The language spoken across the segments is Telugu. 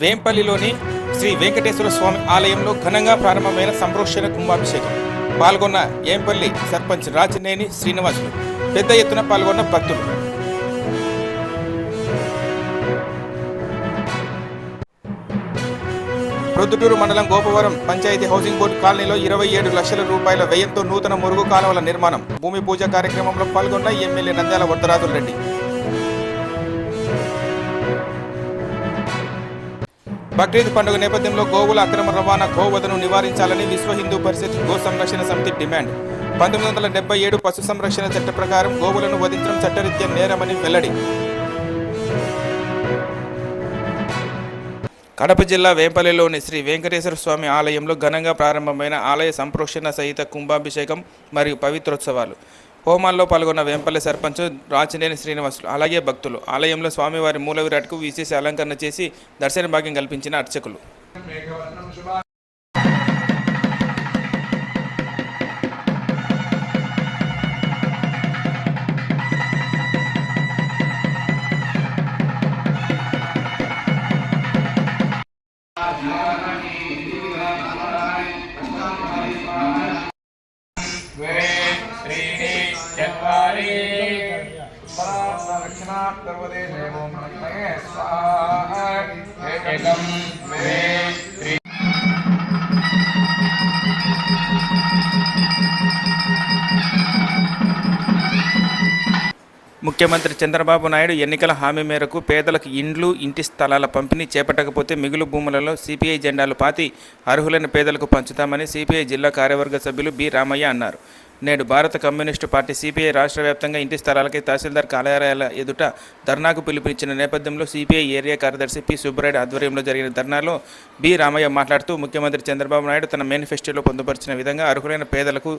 వేంపల్లిలోని శ్రీ వెంకటేశ్వర స్వామి ఆలయంలో ఘనంగా ప్రారంభమైన సంప్రోక్షణ కుంభాభిషేకం. పాల్గొన్న ఏంపల్లి సర్పంచ్ రాజనేని శ్రీనివాసులు. పెద్ద ఎత్తున పాల్గొన్న భక్తులు. ప్రొద్దుటూరు మండలం గోపవరం పంచాయతీ హౌసింగ్ బోర్డు కాలనీలో ఇరవై ఏడు లక్షల రూపాయల వ్యయంతో నూతన మురుగు కాలువల నిర్మాణం. భూమి పూజ కార్యక్రమంలో పాల్గొన్న ఎమ్మెల్యే నంద్యాల వరదరాజుల రెడ్డి. బక్రీద్ పండుగ నేపథ్యంలో గోవుల అక్రమ రవాణా గోవధను నివారించాలని విశ్వ హిందూ పరిషత్ గో సంరక్షణ సమితి డిమాండ్. పంతొమ్మిది వందల డెబ్బై ఏడు పశు సంరక్షణ చట్ట ప్రకారం గోవులను వధించడం చట్టరీత్యా నేరమని వెల్లడి. కడప జిల్లా వేంపల్లిలోని శ్రీ వెంకటేశ్వర స్వామి ఆలయంలో ఘనంగా ప్రారంభమైన ఆలయ సంప్రోక్షణ సహిత కుంభాభిషేకం మరియు పవిత్రోత్సవాలు. హోమాల్లో పాల్గొన్న వేంపల్లి సర్పంచ్ రాచినేని శ్రీనివాసులు అలాగే భక్తులు ఆలయంలో స్వామివారి మూల విరాట్కు విశేష అలంకరణ చేసి దర్శన భాగ్యం కల్పించిన అర్చకులు Yeah. दक्षिणात्तर्वदेशे ओं नमः स्वाहा एकं द्वे त्रीणि ముఖ్యమంత్రి చంద్రబాబు నాయుడు ఎన్నికల హామీ మేరకు పేదలకు ఇండ్లు ఇంటి స్థలాల పంపిణీ చేపట్టకపోతే మిగులు భూములలో సిపిఐ జెండాలు పాతి అర్హులైన పేదలకు పంచుతామని సిపిఐ జిల్లా కార్యవర్గ సభ్యులు బి రామయ్య అన్నారు నేడు భారత కమ్యూనిస్టు పార్టీ సిపిఐ రాష్ట్ర వ్యాప్తంగా ఇంటి స్థలాలకి తహసీల్దార్ కార్యాలయాల ఎదుట ధర్నాకు పిలుపునిచ్చిన నేపథ్యంలో సిపిఐ ఏరియా కార్యదర్శి పి సుబ్బరాయుడు ఆధ్వర్యంలో జరిగిన ధర్నాలో బి రామయ్య మాట్లాడుతూ ముఖ్యమంత్రి చంద్రబాబు నాయుడు తన మేనిఫెస్టోలో పొందుపరిచిన విధంగా అర్హులైన పేదలకు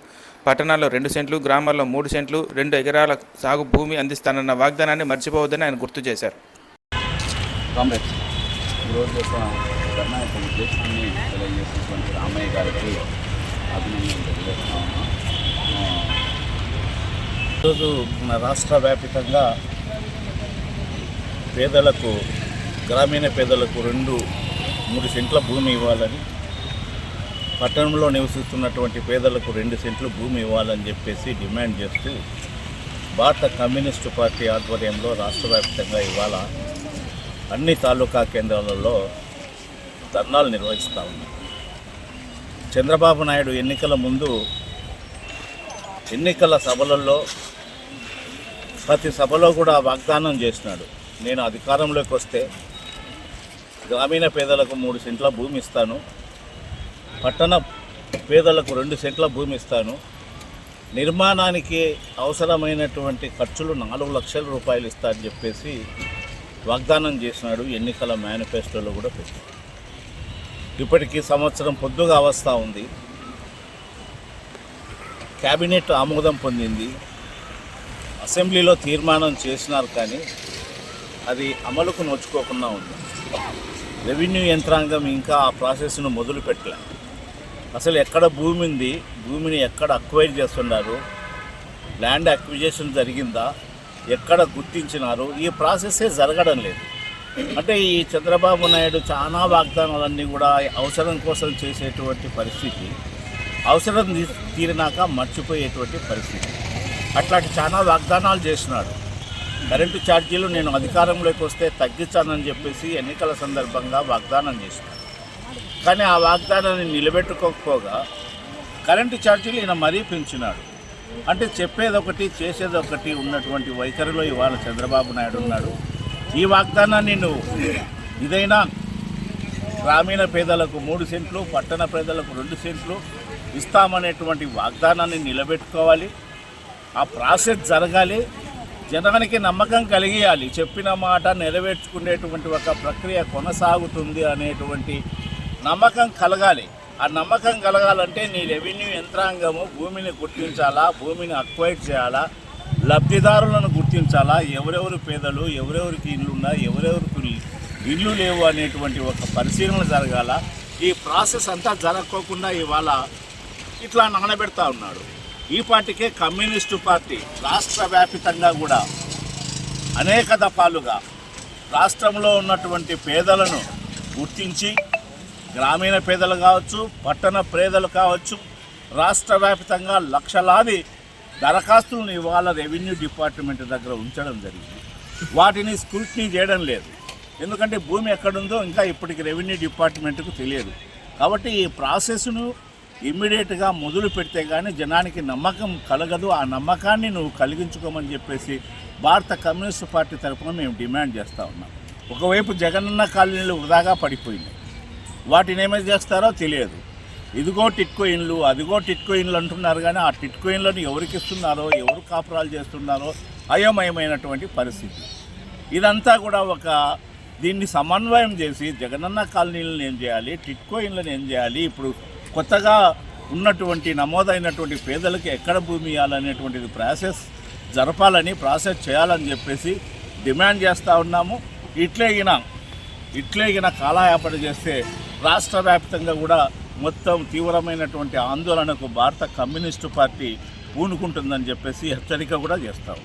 పట్టణాల్లో రెండు సెంట్లు గ్రామాల్లో మూడు సెంట్లు రెండు ఎకరాల సాగు భూమి అందిస్తానన్న వాగ్దానాన్ని మర్చిపోవద్దని ఆయన గుర్తు చేశారు. కామ్రేడ్స్ ఈరోజు యొక్క ధర్నా యొక్క ఉద్దేశాన్ని తెలియజేసినటువంటి రామయ్య గారికి అభినందనలు తెలియజేస్తున్నాం. ఈరోజు మన రాష్ట్ర వ్యాపితంగా పేదలకు గ్రామీణ పేదలకు రెండు మూడు సెంట్ల భూమి ఇవ్వాలని పట్టణంలో నివసిస్తున్నటువంటి పేదలకు రెండు సెంట్లు భూమి ఇవ్వాలని చెప్పేసి డిమాండ్ చేస్తూ భారత కమ్యూనిస్టు పార్టీ ఆధ్వర్యంలో రాష్ట్ర వ్యాప్తంగా ఇవాళ అన్ని తాలూకా కేంద్రాలలో ధర్నాలు నిర్వహిస్తూ ఉన్నాం. చంద్రబాబు నాయుడు ఎన్నికల ముందు ఎన్నికల సభలలో ప్రతి సభలో కూడా వాగ్దానం చేసినాడు. నేను అధికారంలోకి వస్తే గ్రామీణ పేదలకు మూడు సెంట్ల భూమి ఇస్తాను. పట్టణ పేదలకు రెండు సెంట్ల భూమి ఇస్తాను. నిర్మాణానికి అవసరమైనటువంటి ఖర్చులు నాలుగు లక్షల రూపాయలు ఇస్తారని చెప్పేసి వాగ్దానం చేసినాడు. ఎన్నికల మేనిఫెస్టోలో కూడా పెట్టాడు ఇప్పటికీ సంవత్సరం పొద్దుగా అవస్థ ఉంది. క్యాబినెట్ ఆమోదం పొందింది. అసెంబ్లీలో తీర్మానం చేసినారు కానీ అది అమలుకు నోచుకోకుండా ఉంది. రెవెన్యూ యంత్రాంగం ఇంకా ఆ ప్రాసెస్ను మొదలు పెట్టలే అసలు ఎక్కడ భూమి ఉంది? భూమిని ఎక్కడ అక్వైర్ చేస్తున్నారు? ల్యాండ్ అక్విజేషన్ జరిగిందా? ఎక్కడ గుర్తించినారు? ఈ ప్రాసెస్సే జరగడం లేదు. అంటే ఈ చంద్రబాబు నాయుడు చాలా వాగ్దానాలన్నీ కూడా అవసరం కోసం చేసేటువంటి పరిస్థితి అవసరం తీ- తీరినాక మర్చిపోయేటువంటి పరిస్థితి. అట్లాంటి చాలా వాగ్దానాలు చేసినాడు కరెంటు ఛార్జీలు నేను అధికారంలోకి వస్తే తగ్గించానని చెప్పేసి ఎన్నికల సందర్భంగా వాగ్దానం చేసినాడు కానీ ఆ వాగ్దానాన్ని నిలబెట్టుకోకపోగా కరెంటు ఛార్జీలు ఈయన మరీ పెంచినాడు. అంటే చెప్పేది ఒకటి చేసేది ఒకటి ఉన్నటువంటి వైఖరిలో ఇవాళ చంద్రబాబు నాయుడు ఉన్నాడు. ఈ వాగ్దానాన్ని నువ్వు ఇదైనా గ్రామీణ పేదలకు మూడు సెంట్లు పట్టణ పేదలకు రెండు సెంట్లు ఇస్తామనేటువంటి వాగ్దానాన్ని నిలబెట్టుకోవాలి. ఆ ప్రాసెస్ జరగాలి. జనానికి నమ్మకం కలిగియాలి. చెప్పిన మాట నెరవేర్చుకునేటువంటి ఒక ప్రక్రియ కొనసాగుతుంది అనేటువంటి నమ్మకం కలగాలి. ఆ నమ్మకం కలగాలంటే నీ రెవెన్యూ యంత్రాంగము భూమిని గుర్తించాలా భూమిని అక్వైర్ చేయాలా లబ్ధిదారులను గుర్తించాలా ఎవరెవరు పేదలు ఎవరెవరికి ఇల్లు ఉన్నాయి ఎవరెవరికి ఇల్లు లేవు అనేటువంటి ఒక పరిశీలన జరగాల. ఈ ప్రాసెస్ అంతా జరగకోకుండా ఇవాళ ఇట్లా నానబెడతా ఉన్నాడు. ఈ పార్టీకే కమ్యూనిస్టు పార్టీ రాష్ట్ర వ్యాపితంగా కూడా అనేక దఫాలుగా రాష్ట్రంలో ఉన్నటువంటి పేదలను గుర్తించి గ్రామీణ పేదలు కావచ్చు పట్టణ పేదలు కావచ్చు రాష్ట్ర వ్యాప్తంగా లక్షలాది దరఖాస్తులను ఇవాళ రెవెన్యూ డిపార్ట్మెంట్ దగ్గర ఉంచడం జరిగింది. వాటిని స్క్రూటినీ చేయడం లేదు. ఎందుకంటే భూమి ఎక్కడుందో ఇంకా ఇప్పటికి రెవెన్యూ డిపార్ట్మెంట్కు తెలియదు. కాబట్టి ఈ ప్రాసెస్ను ఇమ్మీడియట్గా మొదలు పెడితే కానీ జనానికి నమ్మకం కలగదు. ఆ నమ్మకాన్ని నువ్వు కలిగించుకోమని చెప్పేసి భారత కమ్యూనిస్ట్ పార్టీ తరఫున మేము డిమాండ్ చేస్తూ ఉన్నాం. ఒకవైపు జగనన్న కాలనీలు వృధాగా పడిపోయింది. వాటిని ఏమేమి చేస్తారో తెలియదు. ఇదిగో టిట్కో ఇండ్లు అదిగో టిట్కో ఇండ్లు అంటున్నారు కానీ ఆ టిట్కో ఇండ్లను ఎవరికి ఇస్తున్నారో ఎవరు కాపురాలు చేస్తున్నారో అయోమయమైనటువంటి పరిస్థితి. ఇదంతా కూడా ఒక దీన్ని సమన్వయం చేసి జగనన్న కాలనీలను ఏం చేయాలి టిట్కో ఇండ్లను ఏం చేయాలి ఇప్పుడు కొత్తగా ఉన్నటువంటి నమోదైనటువంటి పేదలకు ఎక్కడ భూమి ఇవ్వాలనేటువంటిది ప్రాసెస్ జరపాలని ప్రాసెస్ చేయాలని చెప్పేసి డిమాండ్ చేస్తూ ఉన్నాము. ఇట్లేగిన ఇట్లేగిన కాలయాపన చేస్తే రాష్ట్ర వ్యాప్తంగా కూడా మొత్తం తీవ్రమైనటువంటి ఆందోళనకు భారత కమ్యూనిస్టు పార్టీ పూనుకుంటుందని చెప్పేసి హెచ్చరిక కూడా చేస్తాం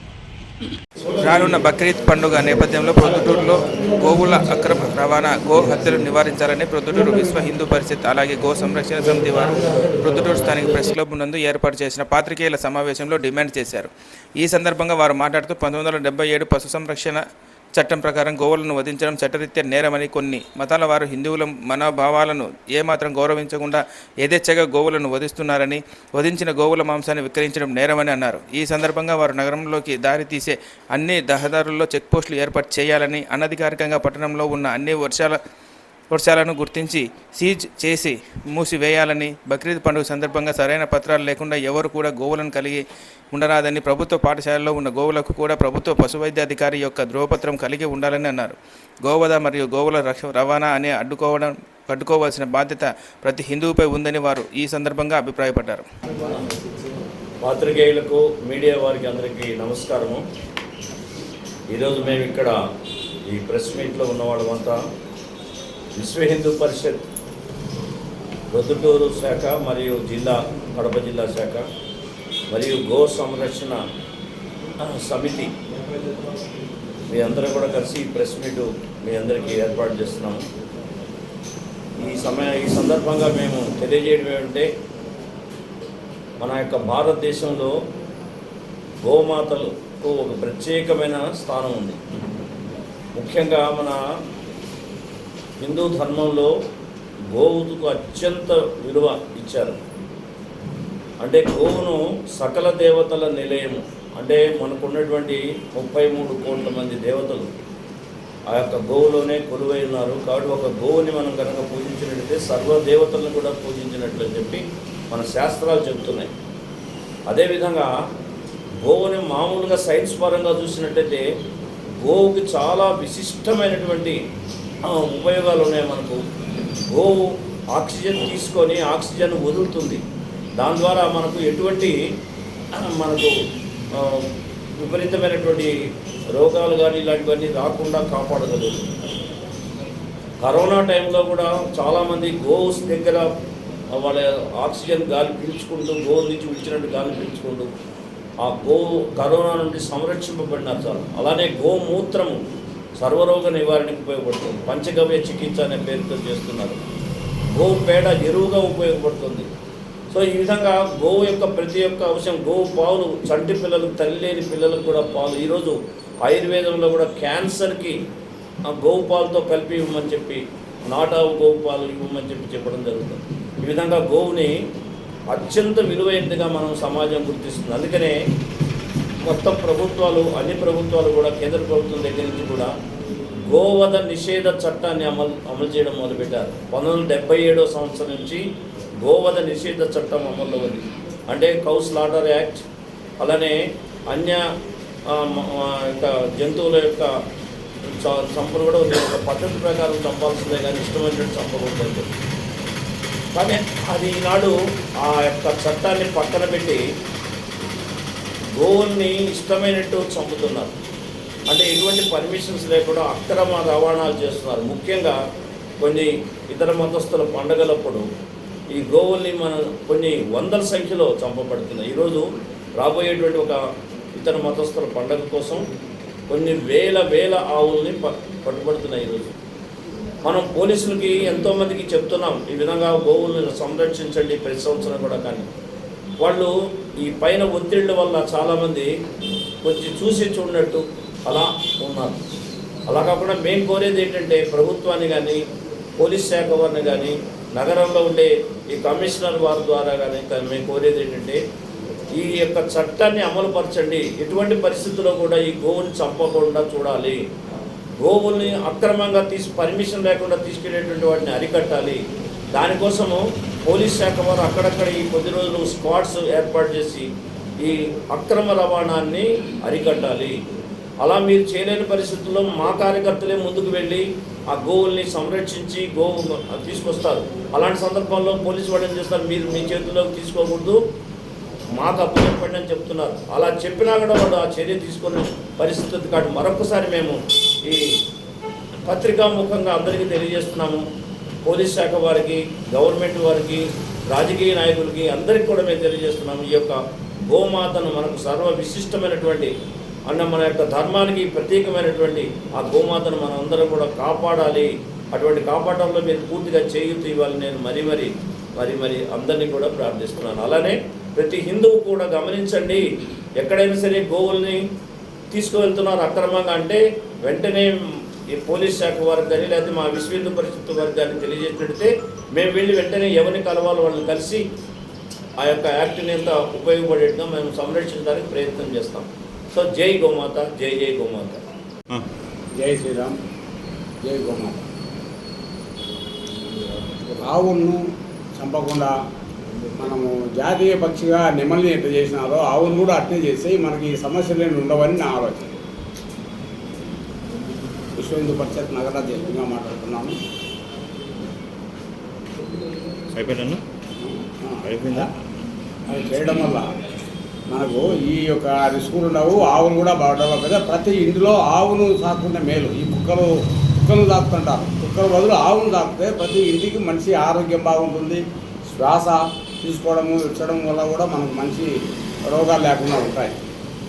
రానున్న బక్రీద్ పండుగ నేపథ్యంలో ప్రొద్దుటూరులో గోవుల అక్రమ రవాణా గో హత్యలు నివారించాలని ప్రొద్దుటూరు విశ్వ హిందూ పరిషత్ అలాగే గో సంరక్షణ సమితి వారు ప్రొద్దుటూరు స్థానిక ప్రెస్ క్లబ్ నందు ఏర్పాటు చేసిన పాత్రికేయుల సమావేశంలో డిమాండ్ చేశారు. ఈ సందర్భంగా వారు మాట్లాడుతూ పంతొమ్మిది వందల డెబ్బై ఏడు పశు సంరక్షణ చట్టం ప్రకారం గోవులను వధించడం చట్టరీత్యా నేరమని కొన్ని మతాల వారు హిందువుల మనోభావాలను ఏమాత్రం గౌరవించకుండా యథేచ్ఛగా గోవులను వధిస్తున్నారని వధించిన గోవుల మాంసాన్ని విక్రయించడం నేరమని అన్నారు. ఈ సందర్భంగా వారు నగరంలోకి దారి తీసే అన్ని రహదారుల్లో చెక్పోస్టులు ఏర్పాటు చేయాలని అనధికారికంగా పట్టణంలో ఉన్న అన్ని వర్షాల వర్షాలను గుర్తించి సీజ్ చేసి మూసివేయాలని బక్రీద్ పండుగ సందర్భంగా సరైన పత్రాలు లేకుండా ఎవరు కూడా గోవులను కలిగి ఉండరాదని ప్రభుత్వ పాఠశాలలో ఉన్న గోవులకు కూడా ప్రభుత్వ పశువైద్యాధికారి యొక్క ధ్రువపత్రం కలిగి ఉండాలని అన్నారు. గోవధ మరియు గోవుల రక్ష రవాణా అనే అడ్డుకోవడం అడ్డుకోవాల్సిన బాధ్యత ప్రతి హిందువుపై ఉందని వారు ఈ సందర్భంగా అభిప్రాయపడ్డారు. పాత్రికేయులకు మీడియా వారికి అందరికీ నమస్కారము. ఈరోజు మేము ఇక్కడ ఈ ప్రెస్ మీట్లో ఉన్న వాళ్ళమంతా విశ్వ హిందూ పరిషత్ ప్రొద్దుటూరు శాఖ మరియు జిల్లా కడప జిల్లా శాఖ మరియు గో సంరక్షణ సమితి. మీ అందరూ కూడా కలిసి ప్రెస్ మీట్ మీ అందరికీ ఏర్పాటు చేస్తున్నాము. ఈ సమయ ఈ సందర్భంగా మేము తెలియజేయడం ఏమంటే మన యొక్క భారతదేశంలో గోమాతలకు ఒక ప్రత్యేకమైన స్థానం ఉంది. ముఖ్యంగా మన హిందూ ధర్మంలో గోవుకు అత్యంత విలువ ఇచ్చారు. అంటే గోవును సకల దేవతల నిలయము. అంటే మనకున్నటువంటి ముప్పై మూడు కోట్ల మంది దేవతలు. ఆ యొక్క గోవులోనే కొలువై ఉన్నారు. కాబట్టి ఒక గోవుని మనం కనుక పూజించినట్లయితే సర్వ దేవతలను కూడా పూజించినట్లు అని చెప్పి మన శాస్త్రాలు చెబుతున్నాయి. అదేవిధంగా గోవుని మామూలుగా సైన్స్ పరంగా చూసినట్టయితే గోవుకి చాలా విశిష్టమైనటువంటి ఉపయోగాలు ఉన్నాయి మనకు. గోవు ఆక్సిజన్ తీసుకొని ఆక్సిజన్ వదులుతుంది. దాని ద్వారా మనకు ఎటువంటి మనకు విపరీతమైనటువంటి రోగాలు కానీ ఇలాంటివన్నీ రాకుండా కాపాడగలుగుతుంది కరోనా టైంలో కూడా చాలామంది గోస్ దగ్గర వాళ్ళ ఆక్సిజన్ గాలి పీల్చుకుంటూ గో నుంచి విడిచినట్టు గాలి పీల్చుకుంటూ ఆ గో కరోనా నుండి సంరక్షింపబడినారు చాలా. అలానే గోమూత్రము సర్వరోగ నివారణకు ఉపయోగపడుతుంది. పంచగవ్య చికిత్స అనే పేరుతో చేస్తున్నారు. గోవు పేడ ఎరువుగా ఉపయోగపడుతుంది. సో ఈ విధంగా గోవు యొక్క ప్రతి ఒక్క అంశం గోవు పాలు చంటి పిల్లలకు తల్లి లేని పిల్లలకు కూడా పాలు. ఈరోజు ఆయుర్వేదంలో కూడా క్యాన్సర్కి గోవు పాలతో కలిపి ఇవ్వమని చెప్పి నాటావు గోవు పాలు ఇవ్వమని చెప్పి చెప్పడం జరుగుతుంది. ఈ విధంగా గోవుని అత్యంత విలువైనదిగా మనం సమాజం గుర్తిస్తుంది. అందుకనే మొత్తం ప్రభుత్వాలు అన్ని ప్రభుత్వాలు కూడా కేంద్ర ప్రభుత్వం దగ్గర నుంచి కూడా గోవధ నిషేధ చట్టాన్ని అమలు అమలు చేయడం మొదలుపెట్టారు. పంతొమ్మిది వందల డెబ్బై ఏడో సంవత్సరం నుంచి గోవధ నిషేధ చట్టం అమల్లో ఉంది. అంటే కౌ స్లాటర్ యాక్ట్ అలానే అన్య మ- యొక్క జంతువుల యొక్క చ- కూడా ఉంది ఒక పద్ధతి ప్రకారం చంపాల్సిందే కానీ ఇష్టమైనటువంటి చంపకూడదని కానీ అది ఈనాడు ఆ యొక్క చట్టాన్ని పక్కన పెట్టి గోవుల్ని ఇష్టమైనట్టు చంపుతున్నారు. అంటే ఎటువంటి పర్మిషన్స్ లేకుండా అక్రమ రవాణాలు చేస్తున్నారు. ముఖ్యంగా కొన్ని ఇతర మతస్థుల పండగలప్పుడు ఈ గోవుల్ని మన కొన్ని వందల సంఖ్యలో చంపబడుతున్నాయి. ఈరోజు రాబోయేటువంటి ఒక ఇతర మతస్థుల పండగ కోసం కొన్ని వేల వేల ఆవుల్ని ప పట్టుబడుతున్నాయి ఈరోజు. మనం పోలీసులకి ఎంతోమందికి చెప్తున్నాం ఈ విధంగా గోవులను సంరక్షించండి ప్రతి సంవత్సరం కూడా కానీ. వాళ్ళు ఈ పైన ఒత్తిళ్ళ వల్ల చాలామంది కొంచెం చూసి చూడనట్టు అలా ఉన్నారు. అలా కాకుండా మేము కోరేది ఏంటంటే ప్రభుత్వాన్ని కానీ పోలీస్ శాఖ వారిని కానీ నగరంలో ఉండే ఈ కమిషనర్ వారి ద్వారా కానీ మేము కోరేది ఏంటంటే ఈ యొక్క చట్టాన్ని అమలుపరచండి. ఎటువంటి పరిస్థితుల్లో కూడా ఈ గోవుని చంపకుండా చూడాలి. గోవుల్ని అక్రమంగా తీసి పర్మిషన్ లేకుండా తీసుకెళ్ళేటువంటి వాటిని అరికట్టాలి. దానికోసము పోలీస్ శాఖ వారు అక్కడక్కడ ఈ కొద్ది రోజులు స్క్వాడ్స్ ఏర్పాటు చేసి ఈ అక్రమ రవాణాన్ని అరికట్టాలి. అలా మీరు చేయలేని పరిస్థితుల్లో మా కార్యకర్తలే ముందుకు వెళ్ళి ఆ గోవుల్ని సంరక్షించి గోవు తీసుకొస్తారు. అలాంటి సందర్భాల్లో పోలీసు వాళ్ళు ఏం చేస్తారు? మీరు మీ చేతుల్లోకి తీసుకోకూడదు. మాకు అప్పు చెప్పండి అని చెప్తున్నారు. అలా చెప్పినా కూడా వాళ్ళు ఆ చర్య తీసుకునే పరిస్థితి కాదు. మరొకసారి మేము ఈ పత్రికా ముఖంగా అందరికీ తెలియజేస్తున్నాము. పోలీస్ శాఖ వారికి గవర్నమెంట్ వారికి రాజకీయ నాయకులకి అందరికీ కూడా మేము తెలియజేస్తున్నాము. ఈ యొక్క గోమాతను మనకు సర్వ విశిష్టమైనటువంటి అన్న మన యొక్క ధర్మానికి ప్రత్యేకమైనటువంటి ఆ గోమాతను మనం అందరం కూడా కాపాడాలి. అటువంటి కాపాడంలో మీరు పూర్తిగా చేయుతూ ఇవ్వాలి. నేను మరి మరి మరి మరి అందరినీ కూడా ప్రార్థిస్తున్నాను. అలానే ప్రతి హిందువు కూడా గమనించండి ఎక్కడైనా సరే గోవుల్ని తీసుకువెళ్తున్నారు అక్రమంగా అంటే వెంటనే ఈ పోలీస్ శాఖ వారికి కానీ లేకపోతే మా విశ్వ పరిషత్ వారికి కానీ తెలియజేసినట్టే మేము వెళ్ళి వెంటనే ఎవరిని కలవాలో వాళ్ళని కలిసి ఆ యొక్క యాక్ట్ని ఎంత ఉపయోగపడేట్టుగా మేము సంరక్షించడానికి ప్రయత్నం చేస్తాం. సో జై గోమాత జై జై గోమాత. జై శ్రీరామ్ జై గోమాత. ఆవును చంపకుండా మనము జాతీయ పక్షిగా నెమలిని ఎట్లా చేసినారో ఆవును కూడా అట్నే చేసి మనకి ఈ సమస్యలు ఉండవని నా ఆలోచన. విశ్వ హిందూ పరిషత్ నగరాధ్యక్షుడిగా మాట్లాడుతున్నాను అయిపోయినా అయిపోయిందా? అది చేయడం వల్ల మనకు ఈ యొక్క రిస్కులు ఉండవు ఆవులు కూడా బాగుండవు కదా ప్రతి ఇంటిలో ఆవును సాకుకుంటే మేలు. ఈ కుక్కలు కుక్కలు తాకుతుంటారు కుక్కల బదులు ఆవును తాకితే ప్రతి ఇంటికి మనిషి ఆరోగ్యం బాగుంటుంది. శ్వాస తీసుకోవడము ఇచ్చడం వల్ల కూడా మనకు మంచి రోగాలు లేకుండా ఉంటాయి.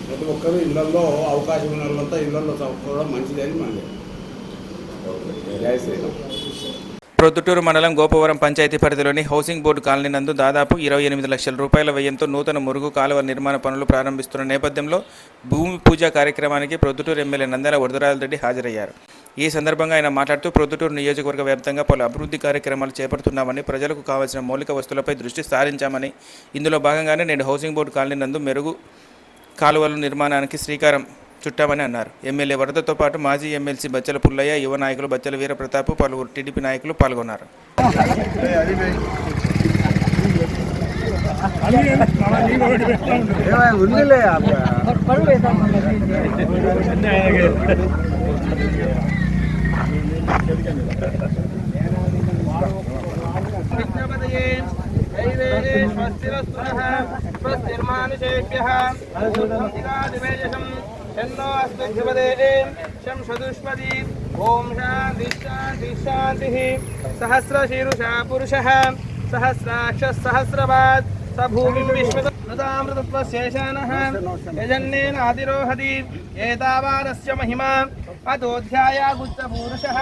ప్రతి ఒక్కరు ఇళ్ళలో అవకాశం ఉన్న వాళ్ళంతా ఇళ్ళలో చదువుకోవడం మంచిది అని మనకి జై శ్రీరామ్ ప్రొద్దుటూరు మండలం గోపవరం పంచాయతీ పరిధిలోని హౌసింగ్ బోర్డు కాలనీ నందు దాదాపు ఇరవై ఎనిమిది లక్షల రూపాయల వ్యయంతో నూతన మురుగు కాలువ నిర్మాణ పనులు ప్రారంభిస్తున్న నేపథ్యంలో భూమి పూజ కార్యక్రమానికి ప్రొద్దుటూరు ఎమ్మెల్యే నందల వరదరాజరెడ్డి హాజరయ్యారు. ఈ సందర్భంగా ఆయన మాట్లాడుతూ ప్రొద్దుటూరు నియోజకవర్గ వ్యాప్తంగా పలు అభివృద్ధి కార్యక్రమాలు చేపడుతున్నామని ప్రజలకు కావాల్సిన మౌలిక వస్తువులపై దృష్టి సారించామని ఇందులో భాగంగానే నేడు హౌసింగ్ బోర్డు కాలనీ నందు మెరుగు కాలువల నిర్మాణానికి శ్రీకారం చుట్టామని అన్నారు. ఎమ్మెల్యే వరదతో పాటు మాజీ ఎమ్మెల్సీ బచ్చల పుల్లయ్య యువ నాయకులు బచ్చల వీరప్రతాప్ పలువురు టీడీపీ నాయకులు పాల్గొన్నారు. విజ్ఞపతయే దైవే छन्नोऽस्मद्धिपदेयं शं सदुष्मदी ॐ शान्तिः शान्तिः शान्तिः सहस्रशीरुषा पुरुषः सहस्राक्षः सहस्रवात् स भूमिं विश्व नृतामृतत्वशेषानः यजन्नेन अतिरोहति एतावादस्य महिमा अतोऽध्यायागुप्तपूरुषः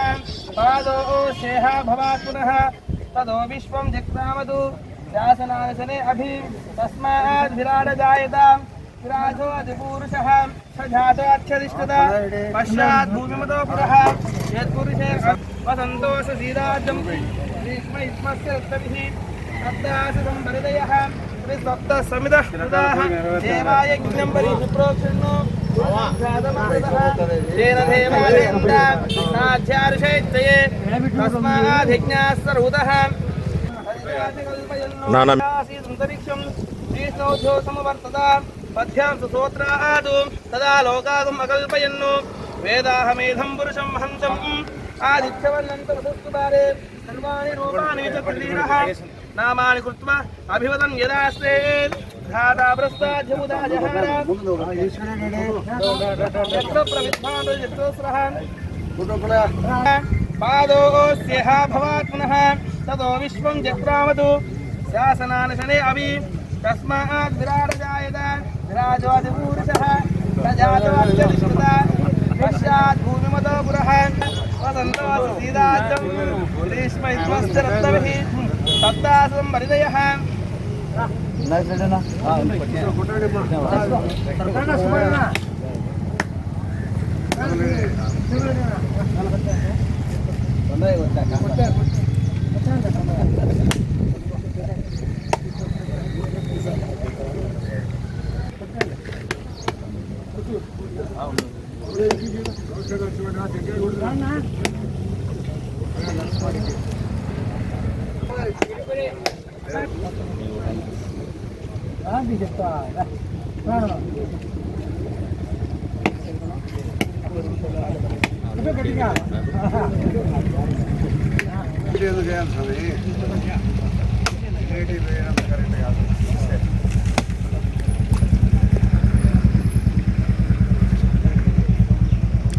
पादो शेहा भवात् पुनः ततो विश्वं जग्रामतु शासनासने अभि तस्माद्भिराडजायताम् पुराधोऽधिपूरुषः स धातोऽक्षधिष्ठितः पश्चात् भूमिमतो पुरः। यत्पुरुषे वसन्तोषशीराजं ग्रीष्म युष्मस्य रक्तभिः शब्दासु संभरितयः त्रिसप्तः समितः कृताः। देवाय यज्ञं परि विप्रोक्षिण्णो येन देवालयन्ताध्यारुषैत्तये तस्माधिज्ञाः सर्वतः नानासीदन्तरिक्षं श्रीष्णौध्यो समवर्तता నాధ్యారుషేత్తయే తస్మాధిజ్ఞాः తదా లోకాగం అకల్పయన్ను. వేదాహమేధం పురుషం హంసం. ఆదిత్యవర్ణంతరసుస్తుపారే సర్వాణి రూపాణి చ నామాని కృత్వా అభివదన్ యదాస్తే ధాతా ప్రస్తాధ్యముదా జహార. విశ్వం జగ్రామతు శాసనానశనే అవి తస్మాత్ విరాడజాయత. राजोऽधिपूरितः प्रजातोऽप्यधिष्ठितः पश्चात् भूमिमतो पुरः वसन्तोऽसीदाजं ग्रीष्मयुग्मश्च रत्नभिः सप्तासं परिदयः ಬಂದಾಗ ಗೊತ್ತಾಗ చేయాలి స్వామి కరెక్ట్ కాదు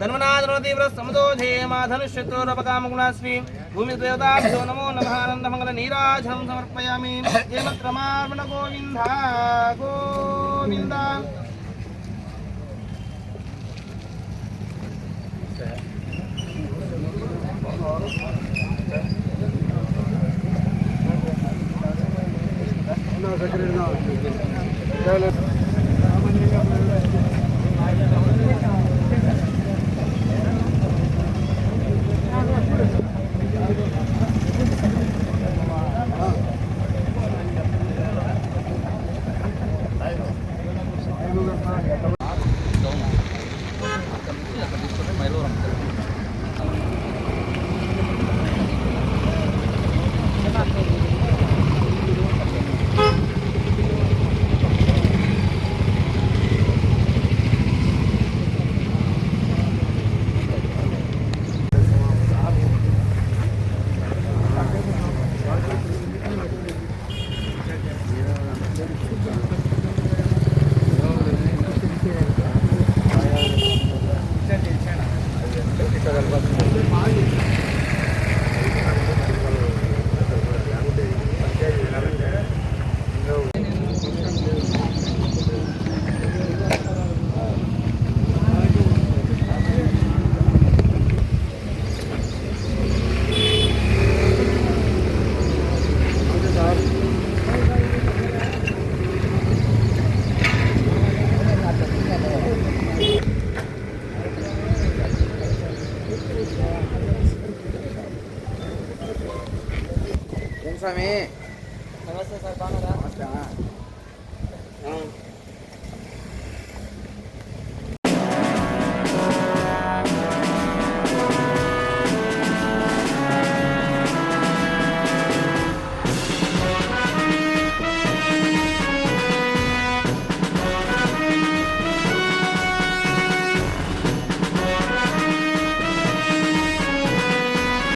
ధన్వనాదనో తీవ్ర సమదోధే మా ధనుశత్రురపకామగుణాశ్రీ భూమి దేవతాభ్యో నమో నమానందమంగళ నీరాజం సమర్పయామి. ఏమత్రమార్మణ గోవింద గోవింద నమస్తే